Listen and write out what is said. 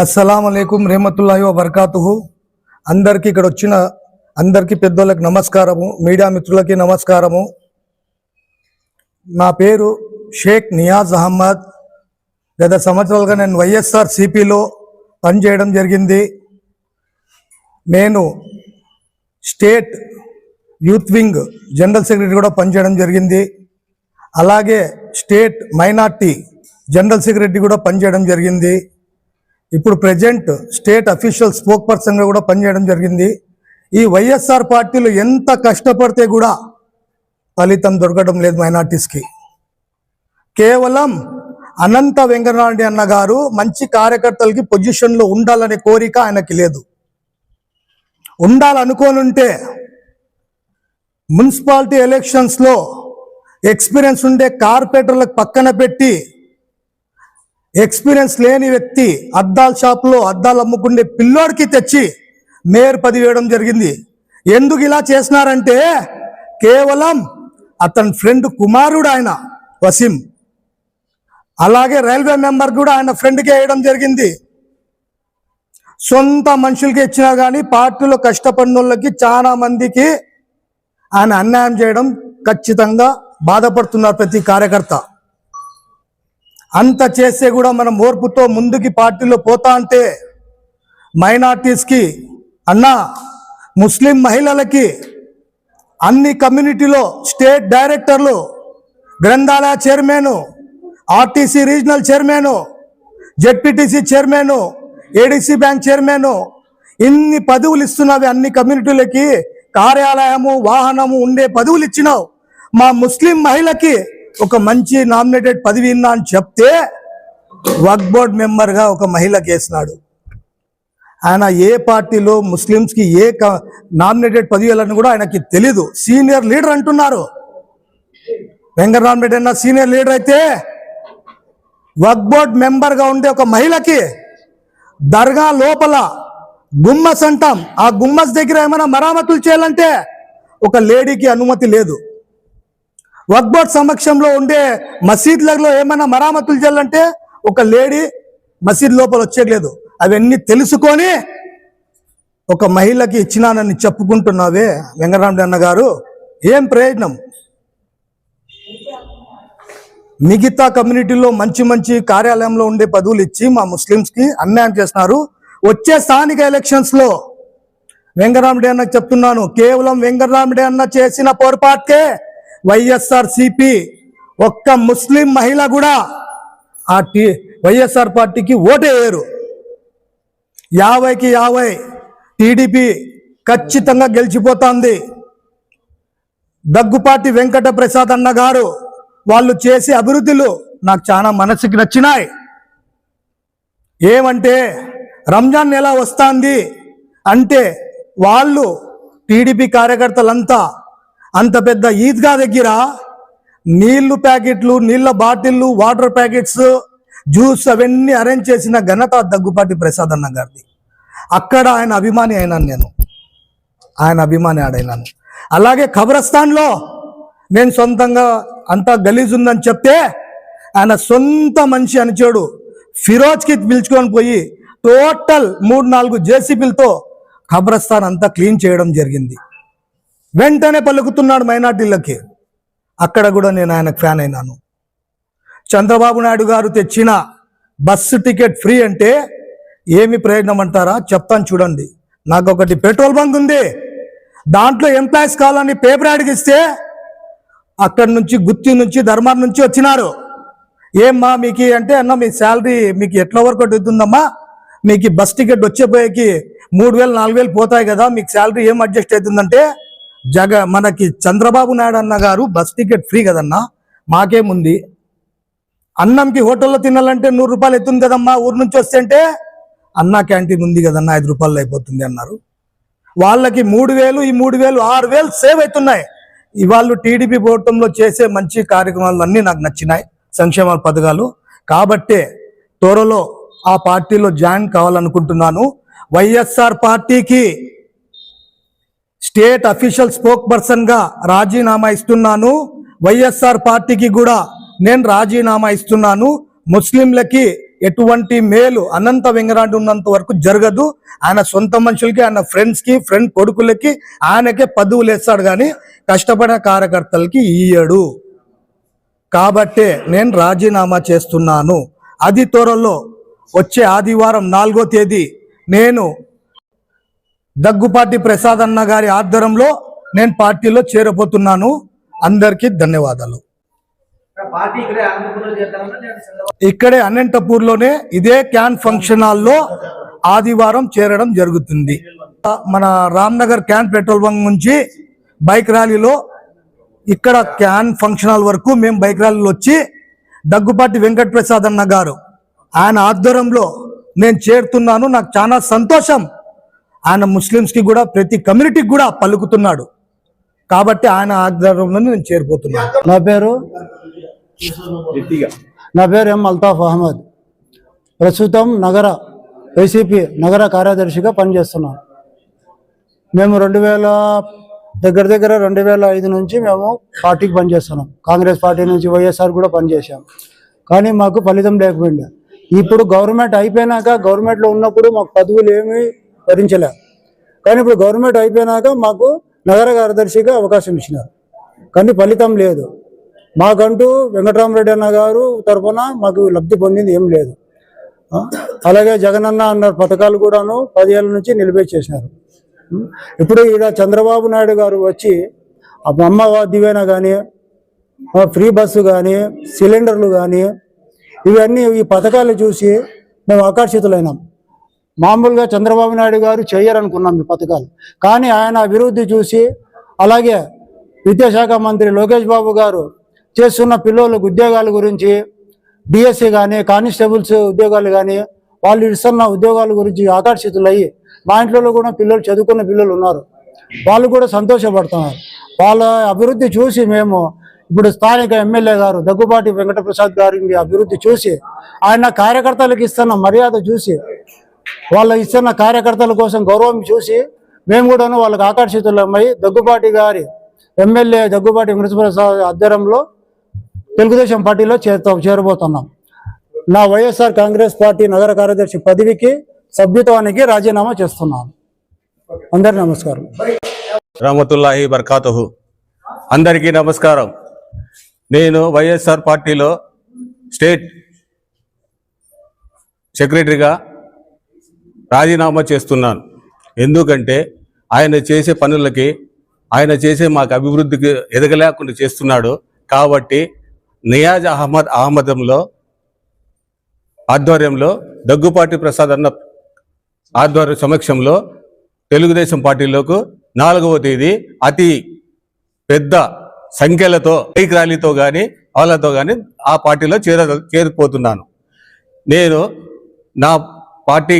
అస్సలం అయికం రెహమతుల్లాహి వబర్కాతుహు. అందరికీ ఇక్కడ వచ్చిన అందరికీ పెద్దోళ్ళకి నమస్కారము మీడియా మిత్రులకి నమస్కారము. నా పేరు షేక్ నియాజ్ అహ్మద్. గత సంవత్సరాలుగా నేను వైఎస్ఆర్ సిపిలో పనిచేయడం జరిగింది. నేను state youth wing general secretary కూడా పనిచేయడం జరిగింది. అలాగే స్టేట్ మైనార్టీ జనరల్ సెక్రటరీ కూడా పనిచేయడం జరిగింది. ఇప్పుడు ప్రజెంట్ స్టేట్ అఫీషియల్ స్పోక్ పర్సన్గా కూడా పనిచేయడం జరిగింది. ఈ వైఎస్ఆర్ పార్టీలు ఎంత కష్టపడితే కూడా ఫలితం దొరకడం లేదు మైనార్టీస్కి. కేవలం అనంత వెంకటనాయుడు అన్న గారు మంచి కార్యకర్తలకి పొజిషన్లో ఉండాలనే కోరిక ఆయనకి లేదు. ఉండాలనుకోనుంటే మున్సిపాలిటీ ఎలక్షన్స్లో ఎక్స్పీరియన్స్ ఉండే కార్పొరేటర్లకు పక్కన పెట్టి ఎక్స్పీరియన్స్ లేని వ్యక్తి అద్దాల షాప్లో అద్దాలు అమ్ముకునే పిల్లోడికి తెచ్చి మేయర్ పది వేయడం జరిగింది. ఎందుకు ఇలా చేసినారంటే కేవలం అతని ఫ్రెండ్ కుమారుడు ఆయన వసీం. అలాగే రైల్వే మెంబర్ కూడా ఆయన ఫ్రెండ్కి వేయడం జరిగింది. సొంత మనుషులకి ఇచ్చినా కానీ పార్టీలో కష్టపడినోళ్ళకి చాలా మందికి ఆయన అన్యాయం చేయడం ఖచ్చితంగా బాధపడుతున్నారు ప్రతి కార్యకర్త. అంత చేస్తే కూడా మనం ఓర్పుతో ముందుకి పార్టీలో పోతా అంటే మైనార్టీస్కి అన్నా ముస్లిం మహిళలకి అన్ని కమ్యూనిటీలో స్టేట్ డైరెక్టర్లు గ్రంథాలయ chairman RTC regional chairman ZPTC chairman ADC bank chairman ఇన్ని పదవులు ఇస్తున్నవి అన్ని కమ్యూనిటీలకి కార్యాలయము వాహనము ఉండే పదవులు ఇచ్చినావు. మా ముస్లిం మహిళకి ఒక మంచి నామినేటెడ్ పదవి ఇన్నా అని చెప్తే వక్ బోర్డ్ మెంబర్గా ఒక మహిళకి వేసినాడు ఆయన ఏ పార్టీలో ముస్లిమ్స్కి ఏ నామినేటెడ్ పదవులను కూడా ఆయనకి తెలీదు. సీనియర్ లీడర్ అంటున్నారు. వెంకటరామరెడ్డి అన్న సీనియర్ లీడర్ అయితే వక్ బోర్డ్ మెంబర్గా ఉండే ఒక మహిళకి దర్గా లోపల గుమ్మస్ అంటాం. ఆ గుమ్మస్ దగ్గర ఏమైనా మరామతులు చేయాలంటే ఒక లేడీకి అనుమతి లేదు. వక్ సమక్షంలో ఉండే మసీద్లలో ఏమైనా మరామతులు చేయాలంటే ఒక లేడీ మసీద్ లోపల వచ్చేయలేదు అవన్నీ తెలుసుకొని ఒక మహిళకి ఇచ్చినానని చెప్పుకుంటున్నావే వెంకటరామరెడ్డి అన్న గారు ఏం ప్రయోజనం? మిగతా కమ్యూనిటీలో మంచి మంచి కార్యాలయంలో ఉండే పదవులు ఇచ్చి మా ముస్లిమ్స్కి అన్యాయం చేస్తున్నారు. వచ్చే స్థానిక ఎలక్షన్స్లో వెంకటరామరెడ్డి అన్న చెప్తున్నాను. కేవలం వెంకటరామరెడ్డి అన్న చేసిన పొరపాటుకే వైఎస్ఆర్ సిపి ఒక్క ముస్లిం మహిళ కూడా ఆ టీ వైఎస్ఆర్ పార్టీకి ఓటేయరు. యాభైకి యాభై టీడీపీ ఖచ్చితంగా గెలిచిపోతుంది. దగ్గుపాటి వెంకట ప్రసాద్ అన్న గారు వాళ్ళు చేసే అభివృద్ధులు నాకు చాలా మనసుకి నచ్చినాయి. ఏమంటే రంజాన్ నెల వస్తుంది అంటే వాళ్ళు టీడీపీ కార్యకర్తలంతా అంత పెద్ద ఈద్గా దగ్గర నీళ్ళు ప్యాకెట్లు నీళ్ళ బాటిళ్ళు వాటర్ ప్యాకెట్స్ జ్యూస్ అవన్నీ అరేంజ్ చేసిన ఘనత దగ్గుపాటి ప్రసాద్ అన్న గారిది. అక్కడ ఆయన అభిమాని అయినాను నేను. ఆయన అభిమాని ఆడైనాను. అలాగే ఖబరస్థాన్లో నేను సొంతంగా అంతా గలీజ్ ఉందని చెప్తే ఆయన సొంత మనిషి అనిచాడు ఫిరోజ్కి పిలుచుకొని పోయి టోటల్ మూడు నాలుగు జేసీబీలతో ఖబరస్థాన్ అంతా క్లీన్ చేయడం జరిగింది. వెంటనే పలుకుతున్నాడు మైనార్టీలకి అక్కడ కూడా నేను ఆయనకు ఫ్యాన్ అయినాను. చంద్రబాబు నాయుడు గారు తెచ్చిన బస్సు టికెట్ ఫ్రీ అంటే ఏమి ప్రయోజనం అంటారా? చెప్తాను చూడండి. నాకు ఒకటి పెట్రోల్ బంక్ ఉంది. దాంట్లో ఎంప్లాయీస్ కావాలని పేపర్ అడిగిస్తే అక్కడి నుంచి గుత్తి నుంచి ధర్మార్ నుంచి వచ్చినారు. ఏమ్మా మీకు అంటే అన్న మీ శాలరీ మీకు ఎట్లా వరకు అవుతుందమ్మా మీకు బస్ టికెట్ వచ్చేపోయేకి మూడు వేలు నాలుగు వేలు పోతాయి కదా మీకు శాలరీ ఏం అడ్జస్ట్ అవుతుందంటే జగ మనకి చంద్రబాబు నాయుడు అన్న గారు బస్ టికెట్ ఫ్రీ కదన్నా? మాకేముంది? అన్నంకి హోటల్లో తినాలంటే నూరు రూపాయలు ఎత్తుంది కదమ్మా ఊరు నుంచి వస్తే అంటే? అన్నా క్యాంటీన్ ఉంది కదన్నా ఐదు రూపాయలు అయిపోతుంది అన్నారు. వాళ్ళకి మూడు వేలు ఈ మూడు వేలు ఆరు వేలు సేవ్ అవుతున్నాయి. ఇవాళ టీడీపీ ప్రభుత్వంలో చేసే మంచి కార్యక్రమాలు అన్నీ నాకు నచ్చినాయి సంక్షేమ పథకాలు. కాబట్టే త్వరలో ఆ పార్టీలో జాయిన్ కావాలనుకుంటున్నాను. వైఎస్ఆర్ పార్టీకి స్టేట్ అఫీషియల్ స్పోక్ పర్సన్గా రాజీనామా ఇస్తున్నాను. వైఎస్ఆర్ పార్టీకి కూడా నేను రాజీనామా ఇస్తున్నాను. ముస్లింలకి ఎటువంటి మేలు అనంత వెంగరాంటి ఉన్నంత వరకు జరగదు. ఆయన సొంత మనుషులకి ఆయన ఫ్రెండ్స్కి ఫ్రెండ్ కొడుకులకి ఆయనకే పదవులు వేస్తాడు కానీ కష్టపడిన కార్యకర్తలకి ఇయ్యడు కాబట్టే నేను రాజీనామా చేస్తున్నాను. అది త్వరలో వచ్చే ఆదివారం నాలుగో తేదీ నేను దగ్గుపాటి ప్రసాద్ అన్న గారి ఆధ్వర్యంలో నేను పార్టీలో చేరబోతున్నాను. అందరికీ ధన్యవాదాలు. ఇక్కడే అనంతపూర్లోనే ఇదే క్యాన్ ఫంక్షన్ హాల్లో ఆదివారం చేరడం జరుగుతుంది. మన రామ్నగర్ క్యాన్ పెట్రోల్ బంక్ నుంచి బైక్ ర్యాలీలో ఇక్కడ క్యాన్ ఫంక్షన్ హాల్ వరకు మేము బైక్ ర్యాలీలో వచ్చి దగ్గుపాటి వెంకట ప్రసాద్ అన్న గారు ఆయన ఆధ్వర్యంలో నేను చేరుతున్నాను. నాకు చాలా సంతోషం. ఆయన ముస్లిమ్స్కి కూడా ప్రతి కమ్యూనిటీకి కూడా పలుకుతున్నాడు. కాబట్టి ఆయన ఆధ్వర్యంలో నేను చేరిపోతున్నాను నా పేరు నా పేరు ఎం అల్తాఫ్ అహ్మద్. ప్రస్తుతం నగర వైసీపీ నగర కార్యదర్శిగా పనిచేస్తున్నాను. మేము రెండు వేల దగ్గర దగ్గర రెండు వేల ఐదు నుంచి మేము పార్టీకి పనిచేస్తున్నాం. కాంగ్రెస్ పార్టీ నుంచి వైఎస్ఆర్ కూడా పనిచేసాం కానీ మాకు ఫలితం లేకపోయింది. ఇప్పుడు గవర్నమెంట్ అయిపోయినాక గవర్నమెంట్లో ఉన్నప్పుడు మాకు పదవులు ఏమీ భరించలే. కానీ ఇప్పుడు గవర్నమెంట్ అయిపోయినాక మాకు నగర కార్యదర్శిగా అవకాశం ఇచ్చినారు. కానీ ఫలితం లేదు. మాకంటూ వెంకటరామరెడ్డి అన్న గారు తరఫున మాకు లబ్ధి పొందింది ఏం లేదు. అలాగే జగనన్న అన్న పథకాలు కూడాను పదేళ్ళ నుంచి నిలిపేసేసినారు. ఇప్పుడు ఈడ చంద్రబాబు నాయుడు గారు వచ్చి అమ్మ దివేన కానీ ఫ్రీ బస్సు కానీ సిలిండర్లు కానీ ఇవన్నీ ఈ పథకాలు చూసి మేము ఆకర్షితులైనాం. మామూలుగా చంద్రబాబు నాయుడు గారు చేయరనుకున్నాం ఈ పథకాలు. కానీ ఆయన అభివృద్ధి చూసి అలాగే విద్యాశాఖ మంత్రి లోకేష్ బాబు గారు చేస్తున్న పిల్లలకు ఉద్యోగాల గురించి డిఎస్సి కానీ కానిస్టేబుల్స్ ఉద్యోగాలు కానీ వాళ్ళు ఇస్తున్న ఉద్యోగాల గురించి ఆకర్షితులయ్యి మా ఇంట్లో కూడా పిల్లలు చదువుకున్న పిల్లలు ఉన్నారు. వాళ్ళు కూడా సంతోషపడుతున్నారు. వాళ్ళ అభివృద్ధి చూసి మేము ఇప్పుడు స్థానిక ఎమ్మెల్యే గారు దగ్గుబాటి వెంకటప్రసాద్ గారి అభివృద్ధి చూసి ఆయన కార్యకర్తలకు ఇస్తున్న మర్యాద చూసి వాళ్ళ ఇస్తున్న కార్యకర్తల కోసం గౌరవం చూసి మేము కూడాను వాళ్ళకి ఆకర్షితులమై దగ్గుబాటి గారి ఎమ్మెల్యే దగ్గుబాటి మున్సిపల్ ఆధ్వర్యంలో తెలుగుదేశం పార్టీలో చేరుతాం చేరబోతున్నాం. నా వైఎస్ఆర్ కాంగ్రెస్ పార్టీ నగర కార్యదర్శి పదవికి సభ్యత్వానికి రాజీనామా చేస్తున్నాను. అందరి నమస్కారం. రహమతుల్లాహి బర్కాతుహు. అందరికీ నమస్కారం. నేను వైఎస్ఆర్ పార్టీలో స్టేట్ సెక్రటరీగా రాజీనామా చేస్తున్నాను. ఎందుకంటే ఆయన చేసే పనులకి ఆయన చేసే మాకు అభివృద్ధికి ఎదగలేకుండా చేస్తున్నాడు. కాబట్టి నియాజ్ అహ్మద్ అహ్మదంలో ఆధ్వర్యంలో దగ్గుపాటి ప్రసాద్ అన్న ఆధ్వర్య సమక్షంలో తెలుగుదేశం పార్టీలోకి నాలుగవ తేదీ అతి పెద్ద సంఖ్యలతో బైక్ ర్యాలీతో కానీ వాళ్ళతో కానీ ఆ పార్టీలో చేర చేరిపోతున్నాను. నేను నా పార్టీ